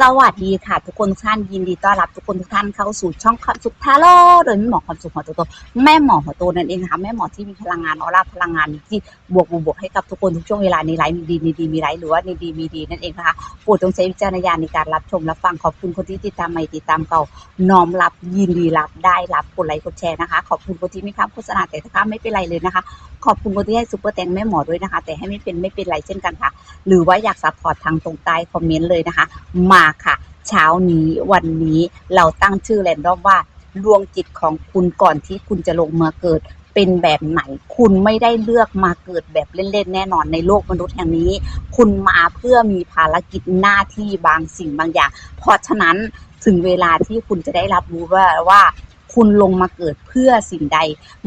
สวัสดีค่ะทุกคนทุกท่านยินดีต้อนรับทุกคนทุกท่านเข้าสู่ช่องความสุขทาโร่โดยแม่หมอความสุขหัวโตแม่หมอหัวโตนั่นเองนะคะแม่หมอที่มีพลังงานออร่าพลังงานที่บวกบวกให้กับทุกคนทุกช่วงเวลาในไลฟ์มีดีมีดีมีไลฟ์หรือว่าในดีมีดีนั่นเองนะคะโปรดจงใช้วิจารณญาณในการรับชมรับฟังขอบคุณคนที่ติดตามใหม่ติดตามเก่าน้อมรับยินดีรับได้รับกดไลค์กดแชร์นะคะขอบคุณคนที่ไม่ค้าโฆษณาแต่ถ้าไม่เป็นไรเลยนะคะ ขอบคุณคนที่ให้ซุปเปอร์แตงแม่หมอด้วยนะคะ แต่ให้ไม่เป็นไม่เป็นไรเช่นกันค่ะ หรือว่าอยากซัพพอร์ตทางตรงใต้คอมเมนต์เลยนะคะมาค่ะ เช้านี้วันนี้เราตั้งชื่อแรนดอมว่าดวงจิตของคุณก่อนที่คุณจะลงมาเกิดเป็นแบบไหน คุณไม่ได้เลือกมาเกิดแบบเล่นๆ แน่นอนในโลกมนุษย์แห่งนี้ คุณมาเพื่อมีภารกิจหน้าที่บางสิ่งบางอย่าง เพราะฉะนั้นถึงเวลาที่คุณจะได้รับรู้ว่าว่า คุณลงมาเกิดเพื่อสิ่งใด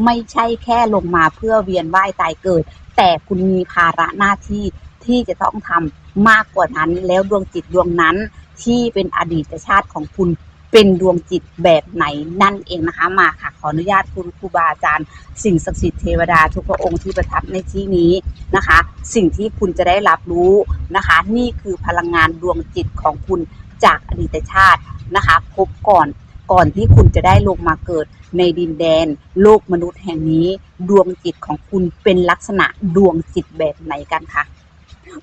ไม่ใช่แค่ลงมาเพื่อเวียนว่ายตายเกิด แต่คุณมีภาระหน้าที่ ที่จะต้องทำมากกว่านั้น แล้วดวงจิตดวงนั้น ที่เป็นอดีตชาติของคุณเป็นดวงจิตแบบไหนนั่นเองนะคะมาค่ะขออนุญาตคุณครูบาอาจารย์ สิ่งศักดิ์สิทธิ์เทวดาทุกพระองค์ที่ประทับในที่นี้นะคะ สิ่งที่คุณจะได้รับรู้นะคะ นี่คือพลังงานดวงจิตของคุณจากอดีตชาตินะคะ พบก่อนก่อนที่คุณจะได้ลงมาเกิดในดินแดน โลกมนุษย์แห่งนี้ ดวงจิตของคุณเป็นลักษณะดวงจิตแบบไหนกันคะ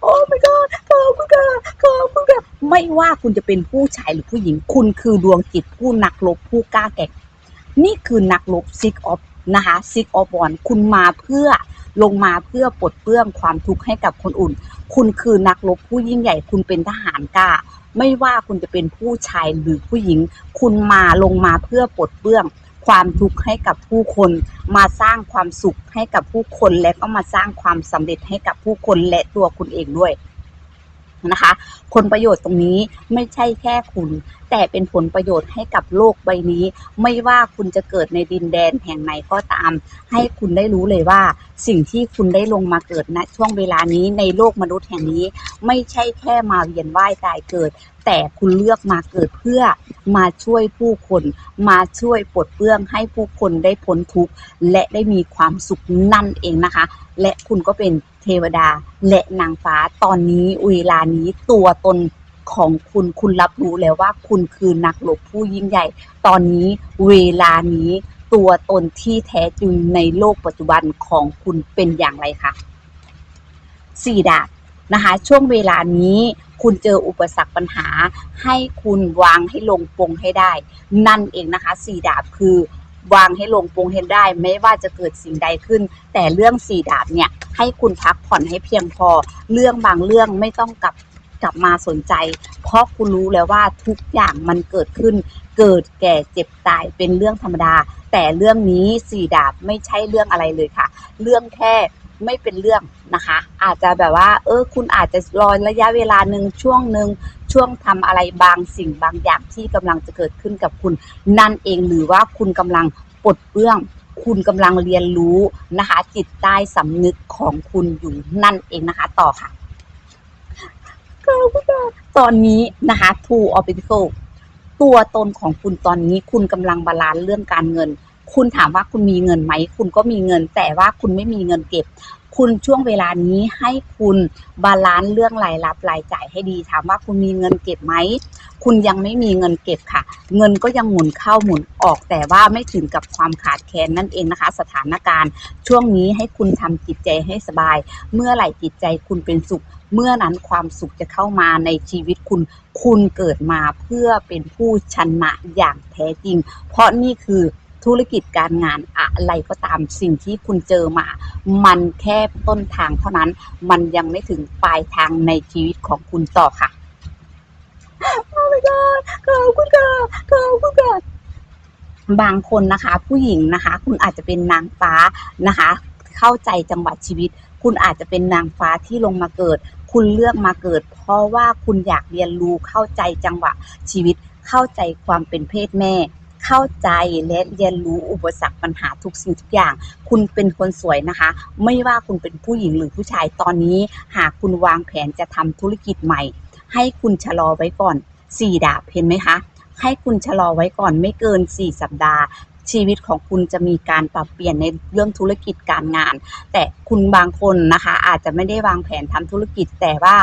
โอ้ my god ขอบคุณค่ะขอบคุณค่ะไม่ว่าคุณจะเป็นผู้ชายหรือผู้หญิง คุณคือดวงจิตผู้นักรบผู้กล้าแก่งนี่คือนักรบซิกออฟนะคะซิกออฟวอนคุณมาเพื่อลงมาเพื่อปลดเปลื้องความทุกข์ให้กับคนอื่น คุณคือนักรบผู้ยิ่งใหญ่ คุณเป็นทหารกล้า ไม่ว่าคุณจะเป็นผู้ชายหรือผู้หญิง คุณมาลงมาเพื่อปลดเปลื้อง ความทุกข์ให้กับผู้คน มาสร้างความสุขให้กับผู้คน และก็มาสร้างความสำเร็จให้กับผู้คนและตัวคุณเองด้วย นะคะ ผลประโยชน์ตรงนี้ไม่ใช่แค่คุณ แต่เป็นผลประโยชน์ให้กับโลกใบนี้ ไม่ว่าคุณจะเกิดในดินแดนแห่งไหนก็ตาม ให้คุณได้รู้เลยว่า สิ่งที่คุณได้ลงมาเกิดณช่วงเวลานี้ในโลกมนุษย์แห่งนี้ ไม่ใช่แค่มาเวียนว่ายตายเกิด แต่คุณเลือกมาเกิดเพื่อมาช่วยผู้คน มาช่วยปลดเปลื้องให้ผู้คนได้พ้นทุกข์และได้มีความสุขนั่นเองนะคะ และคุณก็เป็น เทวดา และนางฟ้าตอนนี้เวลานี้ตัวตนของคุณคุณรับรู้แล้วว่าคุณคือนักรบผู้ยิ่งใหญ่ ตอนนี้เวลานี้ตัวตนที่แท้จริงในโลกปัจจุบันของคุณเป็นอย่างไรคะสี่ดาบนะคะช่วงเวลานี้คุณเจออุปสรรคปัญหา ให้คุณวางให้ลงปงให้ได้ นั่นเองนะคะสี่ดาบคือ วางให้ลงปลงให้ได้ ไม่ว่าจะเกิดสิ่งใดขึ้น แต่เรื่องสี่ดาบเนี่ยให้คุณพักผ่อนให้เพียงพอ เรื่องบางเรื่องไม่ต้องกลับกลับมาสนใจ เพราะคุณรู้แล้วว่าทุกอย่างมันเกิดขึ้น เกิดแก่เจ็บตายเป็นเรื่องธรรมดา แต่เรื่องนี้สี่ดาบไม่ใช่เรื่องอะไรเลยค่ะ เรื่องแค่ ไม่เป็นเรื่องนะคะ อาจจะแบบว่า เออ คุณอาจจะรอระยะเวลาหนึ่งช่วงหนึ่งช่วงทำอะไรบางสิ่งบางอย่างที่กำลังจะเกิดขึ้นกับคุณ นั่นเองหรือว่าคุณกำลังปลดเปื้องคุณกำลังเรียนรู้นะคะ จิตใต้สำนึกของคุณอยู่นั่นเองนะคะ ต่อค่ะตอนนี้นะคะ Two of Pentacles ตัวตนของคุณตอนนี้คุณกำลังบาลานซ์เรื่องการเงิน คุณถามว่าคุณมีเงินไหม คุณก็มีเงิน แต่ว่าคุณไม่มีเงินเก็บ คุณช่วงเวลานี้ให้คุณบาลานซ์เรื่องรายรับรายจ่ายให้ดี ถามว่าคุณมีเงินเก็บไหม คุณยังไม่มีเงินเก็บค่ะ เงินก็ยังหมุนเข้าหมุนออก แต่ว่าไม่ถึงกับความขาดแคลนนั่นเองนะคะ สถานการณ์ ช่วงนี้ให้คุณทำจิตใจให้สบาย เมื่อไหร่จิตใจคุณเป็นสุข เมื่อนั้นความสุขจะเข้ามาในชีวิตคุณ คุณเกิดมาเพื่อเป็นผู้ชนะอย่างแท้จริง เพราะนี่คือ ธุรกิจการงานอะไรก็ตามสิ่งที่คุณเจอมา มันแค่ต้นทางเท่านั้น มันยังไม่ถึงปลายทางในชีวิตของคุณต่อค่ะ โอ้ my god ขอบคุณค่ะขอบคุณค่ะบางคนนะคะ ผู้หญิงนะคะ คุณอาจจะเป็นนางฟ้านะคะ เข้าใจจังหวะชีวิต คุณอาจจะเป็นนางฟ้าที่ลงมาเกิด คุณเลือกมาเกิด เพราะว่าคุณอยากเรียนรู้เข้าใจจังหวะชีวิต เข้าใจความเป็นเพศแม่ เข้าใจและเรียนรู้อุปสรรคปัญหาทุกสิ่งทุกอย่าง คุณเป็นคนสวยนะคะ ไม่ว่าคุณเป็นผู้หญิงหรือผู้ชายตอนนี้ หากคุณวางแผนจะทำธุรกิจใหม่ ให้คุณชะลอไว้ก่อนสี่ดาบเห็นไหมคะให้คุณชะลอไว้ก่อนไม่เกิน 4 สัปดาห์ ชีวิตของคุณจะมีการปรับเปลี่ยนในเรื่องธุรกิจการงาน แต่คุณบางคนนะคะอาจจะไม่ได้วางแผนทำธุรกิจแต่ว่า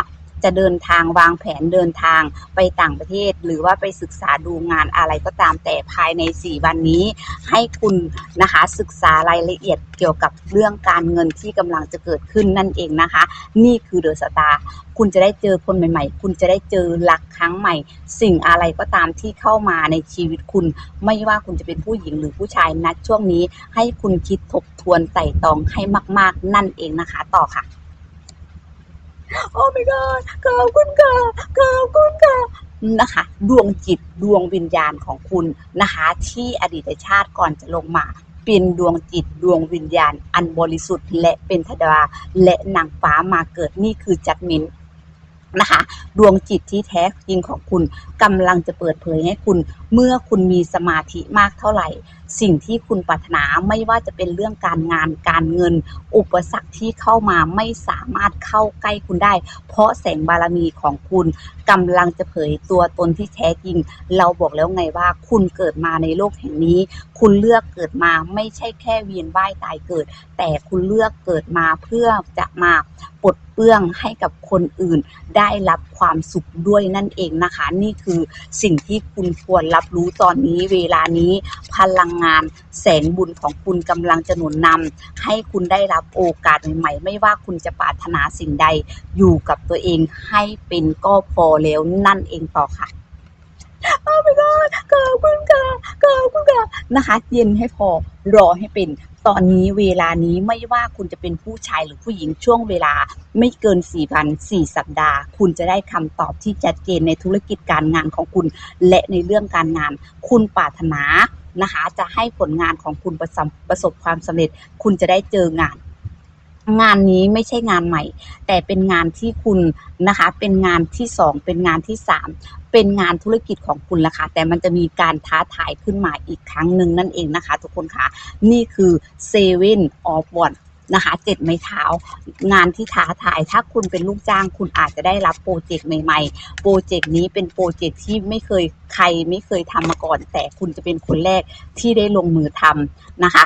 จะเดินทางวางแผนเดินทางไปต่างประเทศ หรือว่าไปศึกษาดูงานอะไรก็ตามแต่ภายใน 4 วันนี้ ให้คุณนะคะศึกษารายละเอียดเกี่ยวกับเรื่องการเงินที่กำลังจะเกิดขึ้นนั่นเองนะคะ นี่คือเดอะสตาร์คุณจะได้เจอคนใหม่ ๆ คุณจะได้เจอรักครั้งใหม่ สิ่งอะไรก็ตามที่เข้ามาในชีวิตคุณ ไม่ว่าคุณจะเป็นผู้หญิงหรือผู้ชายนะช่วงนี้ ให้คุณคิดทบทวนไต่ตองให้มาก ๆ นั่นเองนะคะ ต่อค่ะ โอ้ my god ขอบคุณค่ะขอบคุณค่ะนะคะ ดวงจิตดวงวิญญาณของคุณนะคะ ที่อดีตชาติก่อนจะลงมาเป็นดวงจิตดวงวิญญาณ อันบริสุทธิ์ และเป็นธดาและนางฟ้ามาเกิดนี่คือจัดมินนะคะ ดวงจิตที่แท้จริงของคุณกำลังจะเปิดเผยให้คุณ เมื่อคุณมีสมาธิมากเท่าไหร่ สิ่งที่คุณปรารถนาไม่ว่าจะเป็นเรื่องการงานการเงิน อุปสรรคที่เข้ามาไม่สามารถเข้าใกล้คุณได้ เพราะแสงบารมีของคุณกำลังจะเผยตัวตนที่แท้จริง เราบอกแล้วไงว่าคุณเกิดมาในโลกแห่งนี้ คุณเลือกเกิดมาไม่ใช่แค่เวียนว่ายตายเกิด แต่คุณเลือกเกิดมาเพื่อจะมาปลดเปลื้องให้กับคนอื่น ได้รับความสุขด้วยนั่นเองนะคะ นี่คือสิ่งที่คุณควรรับรู้ตอนนี้เวลานี้พลังงานแสงบุญของคุณกำลังจะหนุนนำให้คุณได้รับโอกาสใหม่ๆ ไม่ว่าคุณจะปรารถนาสิ่งใดอยู่กับตัวเองให้เป็นก็พอแล้วนั่นเองต่อค่ะ โอ้ my god ขอบคุณค่ะขอบคุณค่ะนะคะ เย็นให้พอรอให้เป็น ตอนนี้เวลานี้ไม่ว่าคุณจะเป็นผู้ชายหรือผู้หญิงช่วงเวลาไม่เกิน4วัน4สัปดาห์ คุณจะได้คำตอบที่ชัดเจนในธุรกิจการงานของคุณ และในเรื่องการงาน คุณปรารถนานะคะ จะให้ผลงานของคุณประสบประสบความสำเร็จ คุณจะได้เจองาน งานนี้ไม่ใช่งานใหม่ แต่เป็นงานที่คุณนะคะ เป็นงานที่สองเป็นงานที่สามเป็นงานธุรกิจของคุณละค่ะแต่มันจะมีการท้าทายขึ้นมาอีกครั้งหนึ่งนั่นเองนะคะ ทุกคนคะนี่คือเซเว่นออฟวันนะคะเจ็ดไม้เท้างานที่ท้าทายถ้าคุณเป็นลูกจ้าง คุณอาจจะได้รับโปรเจกต์ใหม่ๆ โปรเจกต์นี้เป็นโปรเจกต์ที่ไม่เคยใครไม่เคยทำมาก่อน แต่คุณจะเป็นคนแรกที่ได้ลงมือทำนะคะ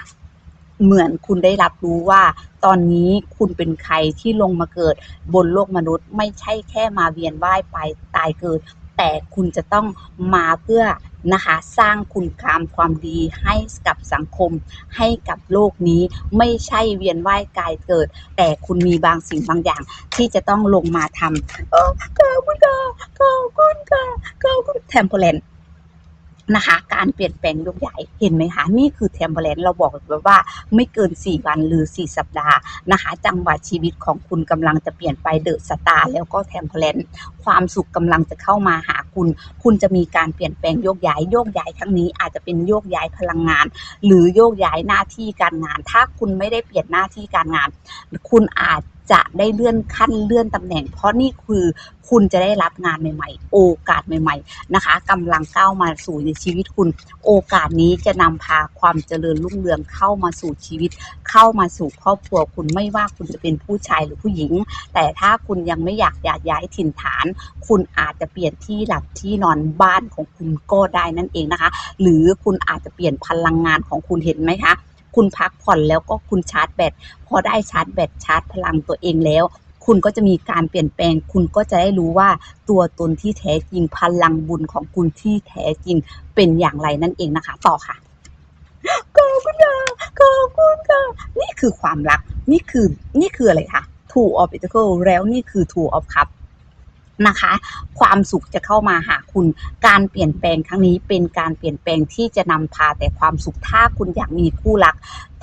เหมือนคุณได้รับรู้ว่า ตอนนี้คุณเป็นใครที่ลงมาเกิดบนโลกมนุษย์ ไม่ใช่แค่มาเวียนว่ายไปตายเกิด แต่คุณจะต้องมาเพื่อนะคะสร้างคุณงามความดีให้กับสังคม ให้กับโลกนี้ไม่ใช่เวียนว่ายกายเกิด แต่คุณมีบางสิ่งบางอย่างที่จะต้องลงมาทำเออขอบคุณค่ะขอบคุณค่ะขอบคุณเทมเพลน นะคะ การเปลี่ยนแปลงยกใหญ่เห็นไหมคะ นี่คือเทมเพลนเราบอกแบบว่าไม่เกิน 4 วันหรือ 4 สัปดาห์นะคะ จังหวะชีวิตของคุณกำลังจะเปลี่ยนไปเดอะสตาร์แล้วก็เทมเพลนความสุขกำลังจะเข้ามาหาคุณ คุณจะมีการเปลี่ยนแปลงโยกย้ายโยกย้ายครั้งนี้อาจจะเป็นโยกย้ายพลังงาน หรือโยกย้ายหน้าที่การงาน ถ้าคุณไม่ได้เปลี่ยนหน้าที่การงาน คุณอาจ จะได้เลื่อนขั้นเลื่อนตำแหน่ง เพราะนี่คือคุณจะได้รับงานใหม่ๆ โอกาสใหม่ๆนะคะกำลังก้าวมาสู่ในชีวิตคุณ โอกาสนี้จะนำพาความเจริญรุ่งเรืองเข้ามาสู่ชีวิต เข้ามาสู่ครอบครัวคุณไม่ว่าคุณจะเป็นผู้ชายหรือผู้หญิง แต่ถ้าคุณยังไม่อยากอยายย้ายถิ่นฐาน คุณอาจจะเปลี่ยนที่หลับที่นอนบ้านของคุณก็ได้นั่นเองนะคะ หรือคุณอาจจะเปลี่ยนพลังงานของคุณเห็นไหมคะ คุณพักผ่อนแล้วก็คุณชาร์จแบตพอได้ชาร์จแบตชาร์จพลังตัวเองแล้ว คุณก็จะมีการเปลี่ยนแปลง คุณก็จะได้รู้ว่าตัวตนที่แท้จริงพลังบุญของคุณที่แท้จริงเป็นอย่างไรนั่นเองนะคะ ต่อค่ะขอบคุณค่ะขอบคุณค่ะนี่คือความรัก นี่คือนี่คืออะไรคะ Two of Pentacles แล้วนี่คือ Two of Cups นะคะ ความสุขจะเข้ามาหาคุณ การเปลี่ยนแปลงครั้งนี้เป็นการเปลี่ยนแปลงที่จะนำพาแต่ความสุขถ้าคุณอยากมีคู่รัก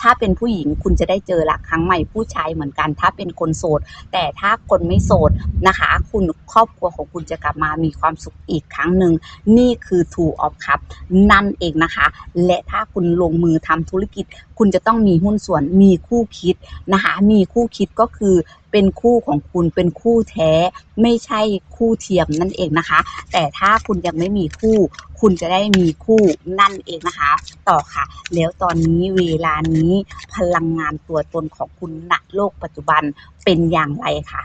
ถ้าเป็นผู้หญิงคุณจะได้เจอรักครั้งใหม่ผู้ชายเหมือนกัน ถ้าเป็นคนโสด แต่ถ้าคนไม่โสดนะคะ คุณครอบครัวของคุณจะกลับมามีความสุขอีกครั้งหนึ่งนี่คือ Two of Cups นั่นเองนะคะ และถ้าคุณลงมือทำธุรกิจ คุณจะต้องมีหุ้นส่วนมีคู่คิดนะคะ มีคู่คิดก็คือเป็นคู่ของคุณเป็นคู่แท้ ไม่ใช่คู่เทียมนั่นเองนะคะ แต่ถ้าคุณยังไม่มีคู่คุณจะได้มีคู่นั่นเองนะคะ ต่อค่ะ แล้วตอนนี้เวลานี้พลังงานตัวตนของคุณณโลกปัจจุบันเป็นอย่างไรคะ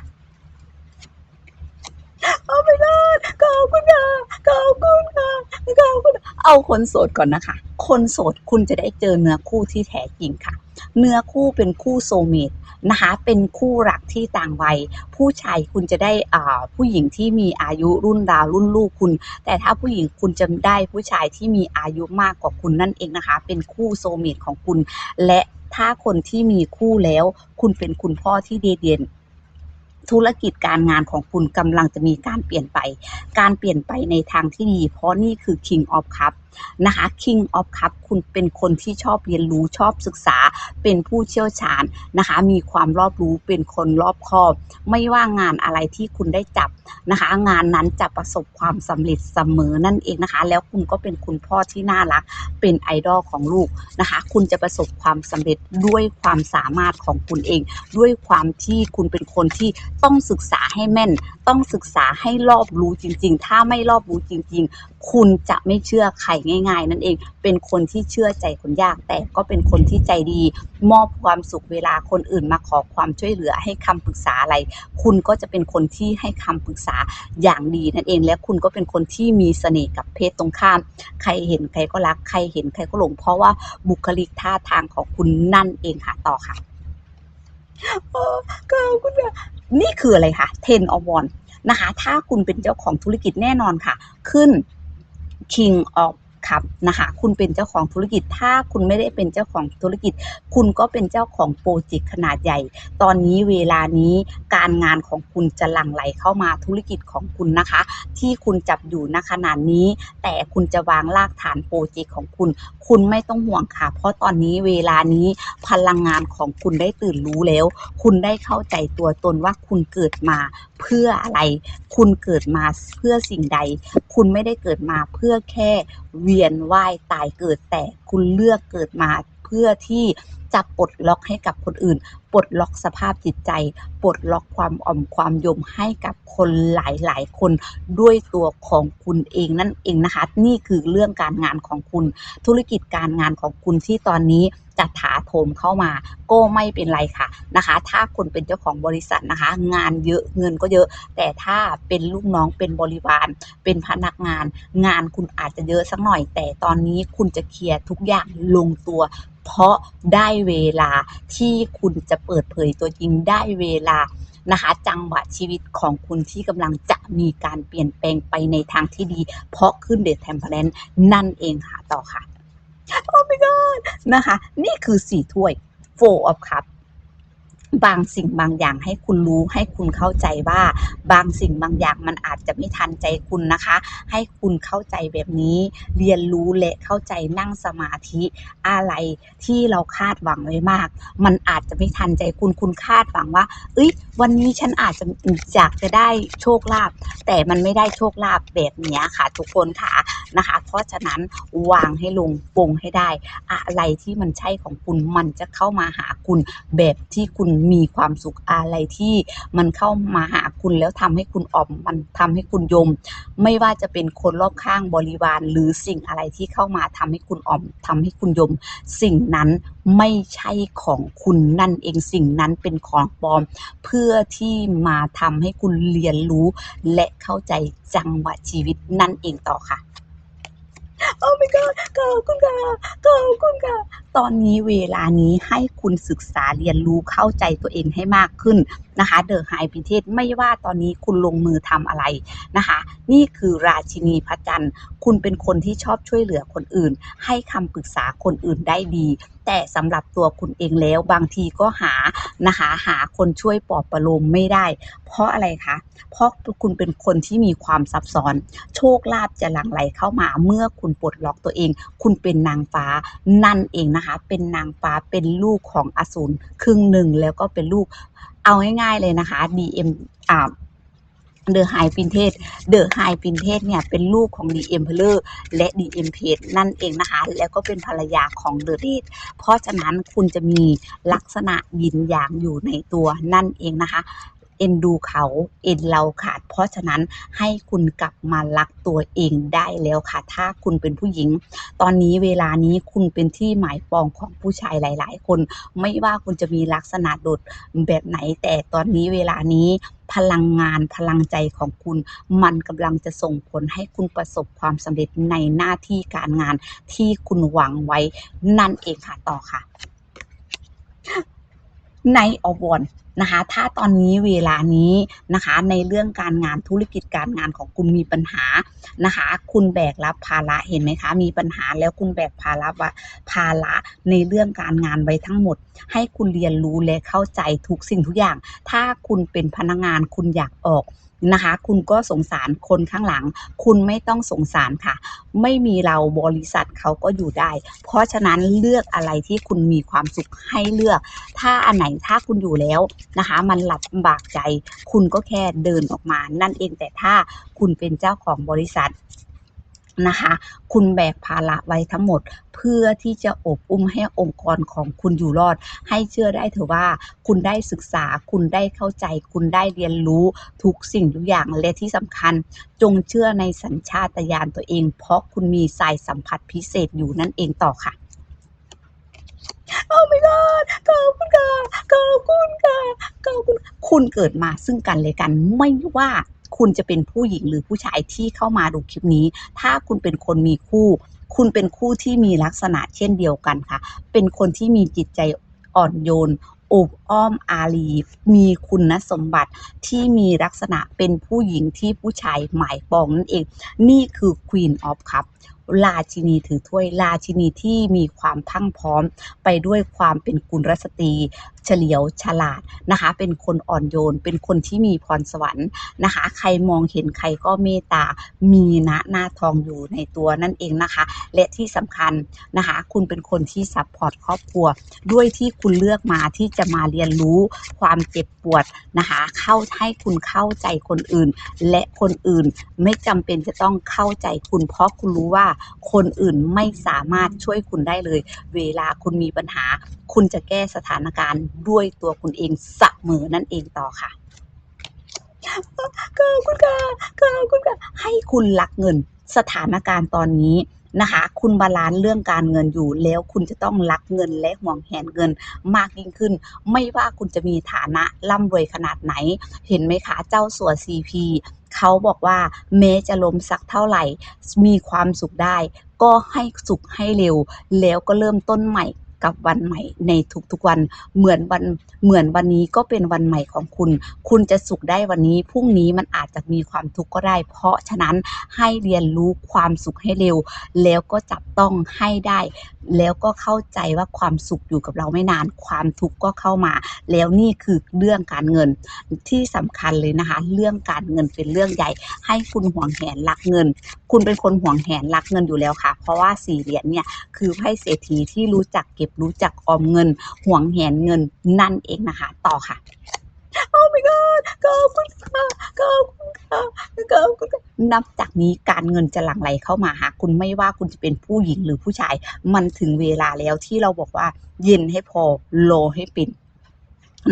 โอ้ my god ขอบคุณค่ะขอบคุณค่ะขอบคุณเอาคนโสดก่อนนะคะ คนโสดคุณจะได้เจอเนื้อคู่ที่แท้จริงค่ะ เนื้อคู่เป็นคู่โซเมต นะคะเป็นคู่รักที่ต่างวัย ผู้ชายคุณจะได้อ่าผู้หญิงที่มีอายุรุ่นราวรุ่นลูกคุณ แต่ถ้าผู้หญิงคุณจะได้ผู้ชายที่มีอายุมากกว่าคุณนั่นเองนะคะ เป็นคู่โซเมตของคุณ และถ้าคนที่มีคู่แล้ว คุณเป็นคุณพ่อที่ดีเด่นธุรกิจการงานของคุณกำลังจะมีการเปลี่ยนไป การเปลี่ยนไปในทางที่ดี เพราะนี่คือ King of Cup นะคะ King of Cup คุณเป็นคนที่ชอบเรียนรู้ชอบศึกษา เป็นผู้เชี่ยวชาญนะคะ มีความรอบรู้เป็นคนรอบคอบ ไม่ว่างานอะไรที่คุณได้จับนะคะ งานนั้นจะประสบความสำเร็จเสมอนั่นเองนะคะ แล้วคุณก็เป็นคุณพ่อที่น่ารัก เป็นไอดอลของลูกนะคะ คุณจะประสบความสำเร็จด้วยความสามารถของคุณเอง ด้วยความที่คุณเป็นคนที่ต้องศึกษาให้แม่น ต้องศึกษาให้รอบรู้จริง ๆ ถ้าไม่รอบรู้จริง ๆ คุณจะไม่เชื่อใครง่าย ๆ นั่นเองเป็นคนที่เชื่อใจคนยาก แต่ก็เป็นคนที่ใจดี มอบความสุขเวลาคนอื่นมาขอความช่วยเหลือให้คำปรึกษาอะไร คุณก็จะเป็นคนที่ให้คำปรึกษาอย่างดีนั่นเอง และคุณก็เป็นคนที่มีเสน่ห์กับเพศตรงข้าม ใครเห็นใครก็รักใครเห็นใครก็หลง เพราะว่าบุคลิกท่าทางของคุณนั่นเองค่ะต่อค่ะเออขอบคุณค่ะนี่คืออะไรคะ Ten of w a n นะคะ ถ้าคุณเป็นเจ้าของธุรกิจแน่นอนค่ะ ขึ้น King of Cup นะคะคุณเป็นเจ้าของธุรกิจ ถ้าคุณไม่ได้เป็นเจ้าของธุรกิจ คุณก็เป็นเจ้าของโปรเจกต์ขนาดใหญ่ ตอนนี้เวลานี้การงานของคุณจะหลั่งไหลเข้ามาธุรกิจของคุณนะคะ ที่คุณจับอยู่ณขณะนี้ แต่คุณจะวางรากฐานโปรเจกต์ของคุณ คุณไม่ต้องห่วงค่ะ เพราะตอนนี้เวลานี้พลังงานของคุณได้ตื่นรู้แล้ว คุณได้เข้าใจตัวตนว่าคุณเกิดมาเพื่ออะไร คุณเกิดมาเพื่อสิ่งใด คุณไม่ได้เกิดมาเพื่อแค่เวียนว่ายตายเกิดแต่คุณเลือกเกิดมาเพื่อที่จะปลดล็อกให้กับคนอื่น ปลดล็อกสภาพจิตใจ ปลดล็อกความอ่อมความยมให้กับคนหลาย ๆ คนด้วยตัวของคุณเองนั่นเองนะคะ นี่คือเรื่องการงานของคุณ ธุรกิจการงานของคุณที่ตอนนี้ จะถาโถมเข้ามาก็ไม่เป็นไรค่ะนะคะ ถ้าคุณเป็นเจ้าของบริษัทนะคะ งานเยอะเงินก็เยอะ แต่ถ้าเป็นลูกน้องเป็นบริวาร เป็นพนักงาน งานคุณอาจจะเยอะสักหน่อย แต่ตอนนี้คุณจะเคลียร์ทุกอย่างลงตัวเพราะได้เวลาที่คุณจะเปิดเผยตัวจริงได้เวลานะคะจังหวะชีวิตของคุณที่กำลังจะมีการเปลี่ยนแปลงไปในทางที่ดี เพราะขึ้นเดทแทมเพลนนั่นเองค่ะต่อค่ะ โอ้ my god นะคะ นี่คือสี่ถ้วย four of cup บางสิ่งบางอย่างให้คุณรู้ให้คุณเข้าใจว่า บางสิ่งบางอย่างมันอาจจะไม่ทันใจคุณนะคะ ให้คุณเข้าใจแบบนี้ เรียนรู้และเข้าใจนั่งสมาธิอะไรที่เราคาดหวังไว้มาก มันอาจจะไม่ทันใจคุณคุณคาดหวังว่า เอ้ย วันนี้ฉันอาจจะอยากจะได้โชคลาภแต่มันไม่ได้โชคลาภแบบนี้ค่ะ ทุกคนค่ะนะคะ เพราะฉะนั้นวางให้ลงปลงให้ได้ อะไรที่มันใช่ของคุณมันจะเข้ามาหาคุณแบบที่คุณมีความสุขอะไรที่มันเข้ามาหาคุณแล้วทำให้คุณอ่อมมันทำให้คุณยม ไม่ว่าจะเป็นคนรอบข้างบริวารหรือสิ่งอะไรที่เข้ามาทำให้คุณอ่อมทำให้คุณยม สิ่งนั้นไม่ใช่ของคุณนั่นเองสิ่งนั้นเป็นของปลอม เพื่อที่มาทำให้คุณเรียนรู้ และเข้าใจจังหวะชีวิตนั่นเองต่อค่ะโอ้ my god ขอบคุณค่ะขอบคุณค่ะตอนนี้เวลานี้ให้คุณศึกษาเรียนรู้เข้าใจตัวเองให้มากขึ้นนะคะเดอะไฮพิเทศไม่ว่าตอนนี้คุณลงมือทำอะไรนะคะ นี่คือราชินีพระจันทร์คุณเป็นคนที่ชอบช่วยเหลือคนอื่น ให้คำปรึกษาคนอื่นได้ดี แต่สำหรับตัวคุณเองแล้วบางทีก็หานะคะหาคนช่วยปลอบประโลมไม่ได้ เพราะอะไรคะ เพราะคุณเป็นคนที่มีความซับซ้อน โชคลาภจะหลั่งไหลเข้ามาเมื่อคุณปลดล็อกตัวเอง คุณเป็นนางฟ้านั่นเองนะคะ เป็นนางฟ้าเป็นลูกของอสูรครึ่งหนึ่งแล้วก็เป็นลูกเอาง่ายๆเลยนะคะ DM อ่าเดอะไฮปินเทสเดอะไฮปินเทสเนี่ยเป็นลูกของ The Emperor และ The Empress นั่นเองนะคะ แล้วก็เป็นภรรยาของ The Red เพราะฉะนั้นคุณจะมีลักษณะยินอย่างอยู่ในตัวนั่นเองนะคะ เอ็นดูเขา เอ็นเราขาด เพราะฉะนั้นให้คุณกลับมารักตัวเองได้แล้วค่ะ ถ้าคุณเป็นผู้หญิง ตอนนี้เวลานี้คุณเป็นที่หมายปองของผู้ชายหลาย ๆ คน ไม่ว่าคุณจะมีลักษณะโดดแบบไหน แต่ตอนนี้เวลานี้พลังงานพลังใจของคุณ มันกำลังจะส่งผลให้คุณประสบความสำเร็จในหน้าที่การงานที่คุณหวังไว้นั่นเองค่ะต่อค่ะในอวอน นะคะ ถ้าตอนนี้เวลานี้นะคะ ในเรื่องการงานธุรกิจการงานของคุณมีปัญหานะคะ คุณแบกรับภาระเห็นไหมคะ มีปัญหาแล้วคุณแบกภาระว่าภาระในเรื่องการงานไว้ทั้งหมด ให้คุณเรียนรู้และเข้าใจทุกสิ่งทุกอย่าง ถ้าคุณเป็นพนักงานคุณอยากออก นะคะ คุณก็สงสารคนข้างหลัง คุณไม่ต้องสงสารค่ะ ไม่มีเราบริษัทเขาก็อยู่ได้ เพราะฉะนั้นเลือกอะไรที่คุณมีความสุขให้เลือก ถ้าอันไหนถ้าคุณอยู่แล้วนะคะ มันหลำบากใจ คุณก็แค่เดินออกมา นั่นเองแต่ถ้าคุณเป็นเจ้าของบริษัท นะคะ คุณแบกภาระไว้ทั้งหมด เพื่อที่จะอบอุ้มให้องค์กรของคุณอยู่รอด ให้เชื่อได้เถอะว่า คุณได้ศึกษา คุณได้เข้าใจ คุณได้เรียนรู้ทุกสิ่งทุกอย่างและที่สำคัญ จงเชื่อในสัญชาตญาณตัวเอง เพราะคุณมีสายสัมผัสพิเศษอยู่นั่นเองต่อค่ะโอ้ my god ขอบคุณค่ะขอบคุณค่ะขอบคุณ คุณเกิดมาซึ่งกันและกันไม่ว่า คุณจะเป็นผู้หญิงหรือผู้ชายที่เข้ามาดูคลิปนี้ ถ้าคุณเป็นคนมีคู่ คุณเป็นคู่ที่มีลักษณะเช่นเดียวกันค่ะ เป็นคนที่มีจิตใจอ่อนโยนอบอ้อมอารีมีคุณสมบัติที่มีลักษณะเป็นผู้หญิงที่ผู้ชายหมายปองนั่นเอง นี่คือ Queen of Cup ราชินีถือถ้วยราชินีที่มีความพั่งพร้อม ไปด้วยความเป็นกุลสตรี เฉลียวฉลาดนะคะ เป็นคนอ่อนโยน เป็นคนที่มีพรสวรรค์นะคะ ใครมองเห็นใครก็เมตตา มีนะหน้าทองอยู่ในตัวนั่นเองนะคะ และที่สำคัญนะคะ คุณเป็นคนที่ซัพพอร์ตครอบครัว ด้วยที่คุณเลือกมาที่จะมาเรียนรู้ความเจ็บปวดนะคะ เข้าให้คุณเข้าใจคนอื่น และคนอื่นไม่จำเป็นจะต้องเข้าใจคุณเพราะคุณรู้ว่าคนอื่นไม่สามารถช่วยคุณได้เลย เวลาคุณมีปัญหา คุณจะแก้สถานการณ์ด้วยตัวคุณเองเสมอนั่นเองต่อค่ะขอบคุณค่ะขอบคุณค่ะให้คุณรักเงินสถานการณ์ตอนนี้นะคะ คุณบาลานซ์เรื่องการเงินอยู่ แล้วคุณจะต้องรักเงินและห่วงแหนเงินมากยิ่งขึ้น ไม่ว่าคุณจะมีฐานะร่ำรวยขนาดไหน เห็นไหมคะ เจ้าสัว CP เขาบอกว่าแม้จะล้มสักเท่าไหร่ มีความสุขได้ ก็ให้สุขให้เร็ว แล้วก็เริ่มต้นใหม่ กับวันใหม่ในทุกๆวันเหมือนวันเหมือนวันนี้ก็เป็นวันใหม่ของคุณ คุณจะสุขได้วันนี้พรุ่งนี้มันอาจจะมีความทุกข์ก็ได้ เพราะฉะนั้นให้เรียนรู้ความสุขให้เร็ว แล้วก็จับต้องให้ได้ แล้วก็เข้าใจว่าความสุขอยู่กับเราไม่นาน ความทุกข์ก็เข้ามา แล้วนี่คือเรื่องการเงินที่สำคัญเลยนะคะ เรื่องการเงินเป็นเรื่องใหญ่ ให้คุณห่วงแหนรักเงิน คุณเป็นคนห่วงแหนรักเงินอยู่แล้วค่ะ เพราะว่าสี่เหรียญเนี่ยคือไพ่เศรษฐีที่รู้จักเก็บรู้จักออมเงิน ห่วงแหนเงินนั่นเองนะคะ ต่อค่ะ โอ้ my god ขอบคุณค่ะขอบคุณค่ะขอบคุณค่ะนับจากนี้การเงินจะหลั่งไหลเข้ามาหาคุณไม่ว่าคุณจะเป็นผู้หญิงหรือผู้ชาย มันถึงเวลาแล้วที่เราบอกว่า เย็นให้พอโลให้เป็น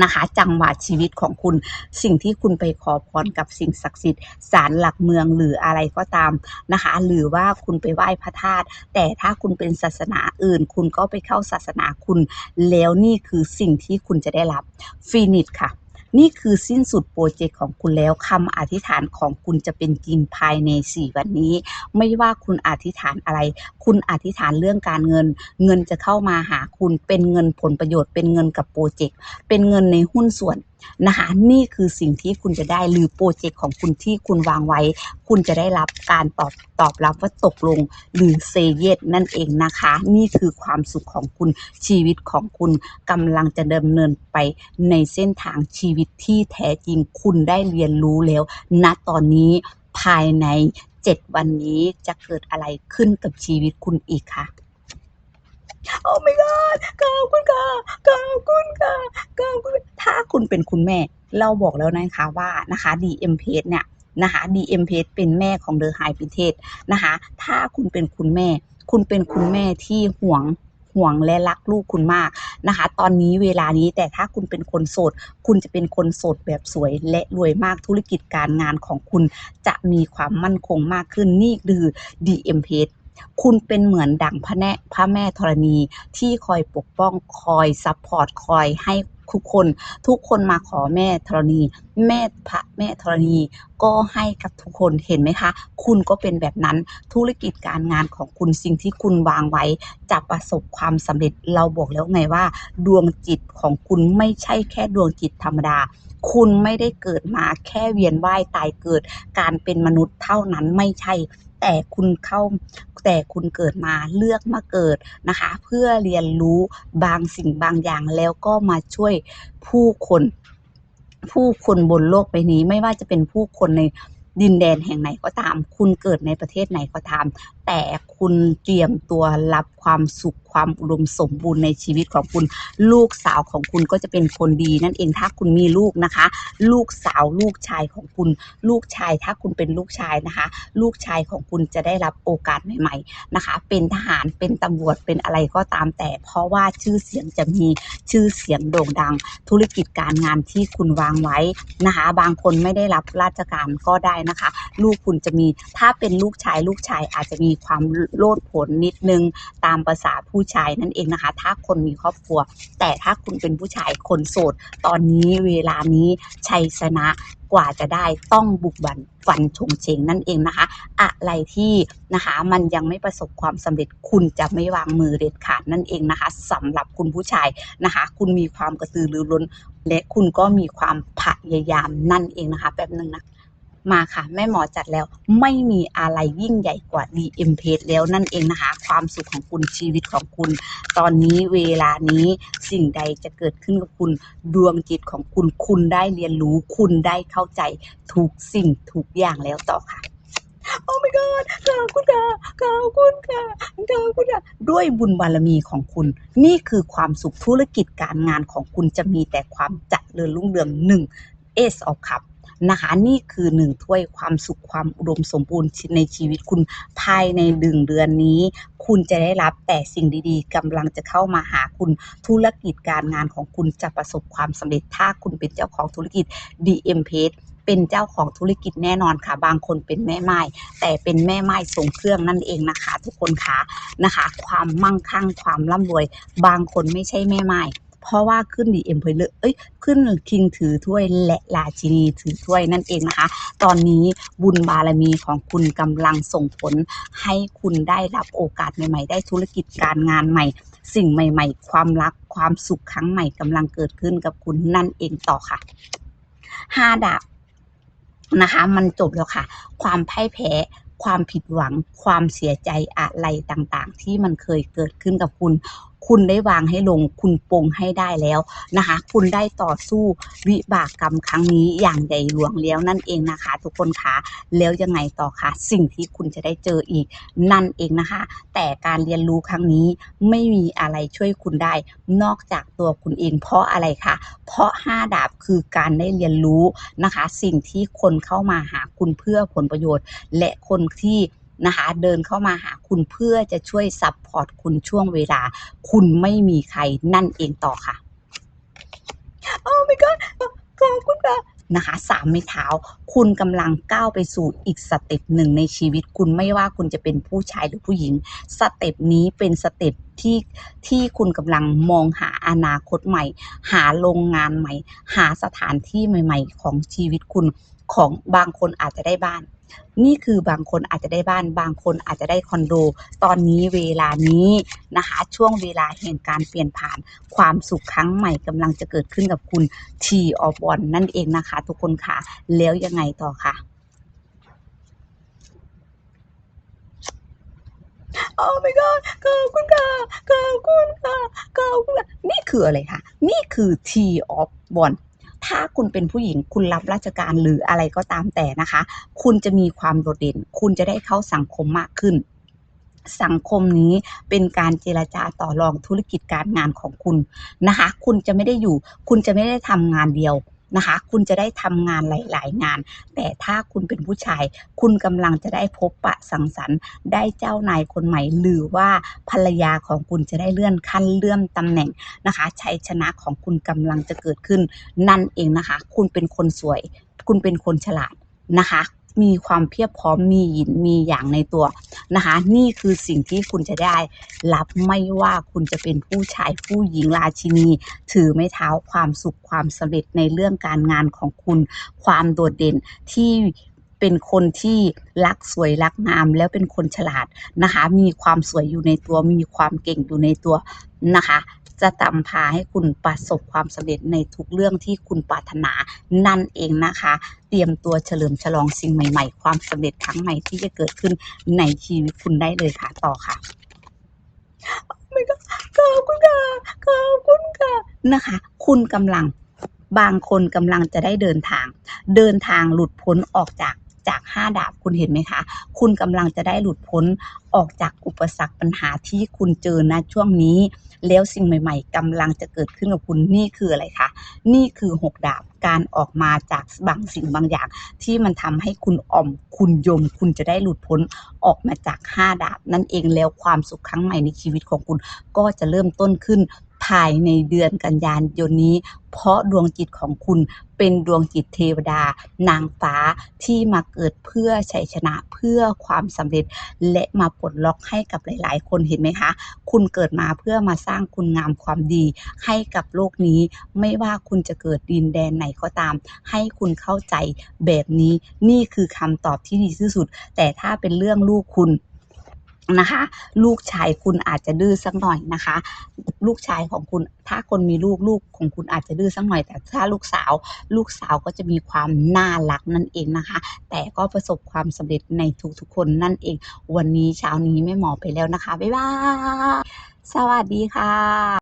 นะคะจังหวะชีวิตของคุณสิ่งที่คุณไปขอพรกับสิ่งศักดิ์สิทธิ์ศาลหลักเมืองหรืออะไรก็ตามนะคะ หรือว่าคุณไปไหว้พระธาตุแต่ถ้าคุณเป็นศาสนาอื่น คุณก็ไปเข้าศาสนาคุณ แล้วนี่คือสิ่งที่คุณจะได้รับฟินิชค่ะ นี่คือสิ้นสุดโปรเจกต์ของคุณแล้วคำอธิษฐานของคุณจะเป็นจริงภายใน 4 วันนี้ ไม่ว่าคุณอธิษฐานอะไร คุณอธิษฐานเรื่องการเงิน เงินจะเข้ามาหาคุณเป็นเงินผลประโยชน์ เป็นเงินกับโปรเจกต์เป็นเงินในหุ้นส่วนนะคะนี่คือสิ่งที่คุณจะได้หรือโปรเจกต์ของคุณที่คุณวางไว้ คุณจะได้รับการตอบตอบรับว่าตกลงหรือเซเยสนั่นเองนะคะ นี่คือความสุขของคุณชีวิตของคุณกำลังจะดำเนินไปในเส้นทางชีวิตที่แท้จริงคุณได้เรียนรู้แล้วณตอนนี้ภายใน 7 วันนี้จะเกิดอะไรขึ้นกับชีวิตคุณอีกคะ โอ้ my god ขอบคุณค่ะขอบคุณค่ะขอบคุณถ้าคุณเป็นคุณแม่ เราบอกแล้วนะคะว่านะคะ DM Page เนี่ยนะคะ DM Page เป็นแม่ของ The High Princess นะคะ ถ้าคุณเป็นคุณแม่ คุณเป็นคุณแม่ที่ห่วงห่วงและรักลูกคุณมากนะคะ ตอนนี้เวลานี้แต่ถ้าคุณเป็นคนโสด คุณจะเป็นคนโสดแบบสวยและรวยมากธุรกิจการงานของคุณจะมีความมั่นคงมากขึ้นนี่คือ DM Page คุณเป็นเหมือนดั่งพระแม่พระแม่ธรณีที่คอยปกป้องคอยซัพพอร์ตคอยให้ทุกคนทุกคนมาขอแม่ธรณี แม่พระแม่ธรณีก็ให้กับทุกคนเห็นไหมคะ คุณก็เป็นแบบนั้นธุรกิจการงานของคุณสิ่งที่คุณวางไว้ จะประสบความสำเร็จเราบอกแล้วไงว่า ดวงจิตของคุณไม่ใช่แค่ดวงจิตธรรมดา คุณไม่ได้เกิดมาแค่เวียนว่ายตายเกิด การเป็นมนุษย์เท่านั้นไม่ใช่ แต่คุณเข้าแต่คุณเกิดมาเลือกมาเกิดนะคะ เพื่อเรียนรู้บางสิ่งบางอย่างแล้วก็มาช่วยผู้คนผู้คนบนโลกใบนี้ไม่ว่าจะเป็นผู้คนในดินแดนแห่งไหนก็ตาม คุณเกิดในประเทศไหนก็ตาม แต่คุณเตรียมตัวรับความสุขความอุดมสมบูรณ์ในชีวิตของคุณ ลูกสาวของคุณก็จะเป็นคนดีนั่นเองถ้าคุณมีลูกนะคะ ลูกสาวลูกชายของคุณ ลูกชายถ้าคุณเป็นลูกชายนะคะ ลูกชายของคุณจะได้รับโอกาสใหม่ๆนะคะ เป็นทหารเป็นตำรวจเป็นอะไรก็ตามแต่ เพราะว่าชื่อเสียงจะมีชื่อเสียงโด่งดัง ธุรกิจการงานที่คุณวางไว้นะคะ บางคนไม่ได้รับราชการก็ได้นะคะ ลูกคุณจะมีถ้าเป็นลูกชายลูกชายอาจจะมีความโลดผนนิดนึงตามภาษาผู้ชายนั่นเองนะคะ ถ้าคนมีครอบครัว แต่ถ้าคุณเป็นผู้ชายคนโสด ตอนนี้เวลานี้ชัยชนะกว่าจะได้ต้องบุกบันฟันชงเชงนั่นเองนะคะ อะไรที่นะคะมันยังไม่ประสบความสำเร็จคุณจะไม่วางมือเด็ดขาดนั่นเองนะคะสำหรับคุณผู้ชายนะคะ คุณมีความกระตือรือร้น และคุณก็มีความพยายามนั่นเองนะคะแป๊บหนึ่งนะ มาค่ะ แม่หมอจัดแล้วไม่มีอะไรยิ่งใหญ่กว่า DM p a g e แล้วนั่นเองนะคะ ความสุขของคุณชีวิตของคุณ ตอนนี้เวลานี้สิ่งใดจะเกิดขึ้นกับคุณดวงจิตของคุณ คุณได้เรียนรู้ คุณได้เข้าใจทุกสิ่งทุกอย่างแล้วต่อค่ะโอ้ my god ขอบคุณค่ะขอบคุณค่ะขอบคุณค่ะด้วยบุญบารมีของคุณ นี่คือความสุขธุรกิจการงานของคุณจะมีแต่ความจัดเจริญรุ่งเรืองหนึ่ง Ace of Cup นะคะนี่คือหนึ่งถ้วยความสุขความอุดมสมบูรณ์ในชีวิตคุณภายในหนึ่งเดือนนี้ คุณจะได้รับแต่สิ่งดีๆกำลังจะเข้ามาหาคุณธุรกิจการงานของคุณจะประสบความสำเร็จถ้าคุณเป็นเจ้าของธุรกิจ DM p a g e เป็นเจ้าของธุรกิจแน่นอนค่ะ บางคนเป็นแม่ไม้แต่เป็นแม่ไม้ส่งเครื่องนั่นเองนะคะ ทุกคนคะนะคะ ความมั่งคั่งความร่ำรวย บางคนไม่ใช่แม่ไม้ เพราะว่าขึ้นดีเอ็มเพลเอ้ยขึ้นคิงถือถ้วยและราชินีถือถ้วยนั่นเองนะคะ ตอนนี้บุญบารมีของคุณกำลังส่งผลให้คุณได้รับโอกาสใหม่ๆ ได้ธุรกิจการงานใหม่ สิ่งใหม่ๆ ความรักความสุขครั้งใหม่กำลังเกิดขึ้นกับคุณนั่นเองต่อค่ะห้าดาบนะคะ มันจบแล้วค่ะ ความพ่ายแพ้ความผิดหวังความเสียใจอะไรต่างๆ ที่มันเคยเกิดขึ้นกับคุณ คุณได้วางให้ลง คุณปงให้ได้แล้วนะคะ คุณได้ต่อสู้วิบากกรรมครั้งนี้อย่างใหญ่หลวงแล้วนั่นเองนะคะ ทุกคนคะแล้วยังไงต่อคะสิ่งที่คุณจะได้เจออีกนั่นเองนะคะ แต่การเรียนรู้ครั้งนี้ไม่มีอะไรช่วยคุณได้ นอกจากตัวคุณเอง เพราะอะไรคะเพราะห้าดาบคือการได้เรียนรู้นะคะ สิ่งที่คนเข้ามาหาคุณเพื่อผลประโยชน์ และคนที่ นะคะ เดินเข้ามาหาคุณเพื่อจะช่วยซัพพอร์ตคุณช่วงเวลา คุณไม่มีใครนั่นเองต่อค่ะ โอ้ my god ขอบคุณค่ะนะคะสามไม้เท้า คุณกำลังก้าวไปสู่อีกสเต็ปหนึ่งในชีวิต คุณไม่ว่าคุณจะเป็นผู้ชายหรือผู้หญิง สเต็ปนี้เป็นสเต็ปที่ที่คุณกำลังมองหาอนาคตใหม่ หาโรงงานใหม่ หาสถานที่ใหม่ ๆ ของชีวิตคุณของบางคนอาจจะได้บ้าน นี่คือบางคนอาจจะได้บ้าน บางคนอาจจะได้คอนโด ตอนนี้เวลานี้นะคะ ช่วงเวลาแห่งการเปลี่ยนผ่าน ความสุขครั้งใหม่กำลังจะเกิดขึ้นกับคุณ T of One นั่นเองนะคะ ทุกคนค่ะ แล้วยังไงต่อคะโอ้ my god ขอบคุณค่ะขอบคุณค่ะขอบคุณค่ะนี่คืออะไรคะนี่คือ T of One ถ้าคุณเป็นผู้หญิงคุณรับราชการหรืออะไรก็ตามแต่นะคะ คุณจะมีความโดดเด่น คุณจะได้เข้าสังคมมากขึ้นสังคมนี้เป็นการเจรจาต่อรองธุรกิจการงานของคุณนะคะ คุณจะไม่ได้อยู่ คุณจะไม่ได้ทำงานเดียว นะคะ คุณจะได้ทำงานหลาย ๆ งาน แต่ถ้าคุณเป็นผู้ชาย คุณกำลังจะได้พบปะสังสรรค์ ได้เจ้านายคนใหม่ หรือว่าภรรยาของคุณจะได้เลื่อนขั้นเลื่อนตำแหน่งนะคะ ชัยชนะของคุณกำลังจะเกิดขึ้น นั่นเองนะคะ คุณเป็นคนสวย คุณเป็นคนฉลาดนะคะ มีความเพียบพร้อมมีหยินมีอย่างในตัวนะคะ นี่คือสิ่งที่คุณจะได้รับไม่ว่าคุณจะเป็นผู้ชายผู้หญิงราชินี ถือไม้เท้าความสุขความสำเร็จในเรื่องการงานของคุณ ความโดดเด่นที่เป็นคนที่รักสวยรักงามแล้วเป็นคนฉลาดนะคะ มีความสวยอยู่ในตัวมีความเก่งอยู่ในตัวนะคะ จะตำพาให้คุณประสบความสำเร็จในทุกเรื่องที่คุณปรารถนานั่นเองนะคะ เตรียมตัวเฉลิมฉลองสิ่งใหม่ ๆ ความสำเร็จครั้งใหม่ที่จะเกิดขึ้นในชีวิตคุณได้เลยค่ะต่อค่ะไม่ก็ขอบคุณค่ะขอบคุณค่ะนะคะ คุณกำลังบางคนกำลังจะได้เดินทาง เดินทางหลุดพ้นออกจาก จากห้าดาบคุณเห็นไหมคะ คุณกำลังจะได้หลุดพ้นออกจากอุปสรรคปัญหาที่คุณเจอนะช่วงนี้ แล้วสิ่งใหม่ ๆกำลังจะเกิดขึ้นกับคุณนี่คืออะไรคะนี่คือหกดาบการออกมาจากบางสิ่งบางอย่าง ที่มันทำให้คุณอ่อมคุณยม คุณจะได้หลุดพ้นออกมาจากห้าดาบ นั่นเองแล้วความสุขครั้งใหม่ในชีวิตของคุณก็จะเริ่มต้นขึ้น ภายในเดือนกันยายนนี้ เพราะดวงจิตของคุณเป็นดวงจิตเทวดา นางฟ้าที่มาเกิดเพื่อชัยชนะเพื่อความสำเร็จ และมาปลดล็อกให้กับหลาย ๆ คนเห็นไหมคะ คุณเกิดมาเพื่อมาสร้างคุณงามความดี ให้กับโลกนี้ ไม่ว่าคุณจะเกิดดินแดนไหนก็ตาม ให้คุณเข้าใจแบบนี้ นี่คือคำตอบที่ดีที่สุด แต่ถ้าเป็นเรื่องลูกคุณ นะคะ ลูกชายคุณอาจจะดื้อสักหน่อยนะคะ ลูกชายของคุณถ้าคนมีลูกลูกของคุณอาจจะดื้อสักหน่อย แต่ถ้าลูกสาว ลูกสาวก็จะมีความน่ารักนั่นเองนะคะ แต่ก็ประสบความสำเร็จในทุกๆคนนั่นเอง วันนี้เช้านี้แม่หมอไปแล้วนะคะบ๊ายบายสวัสดีค่ะ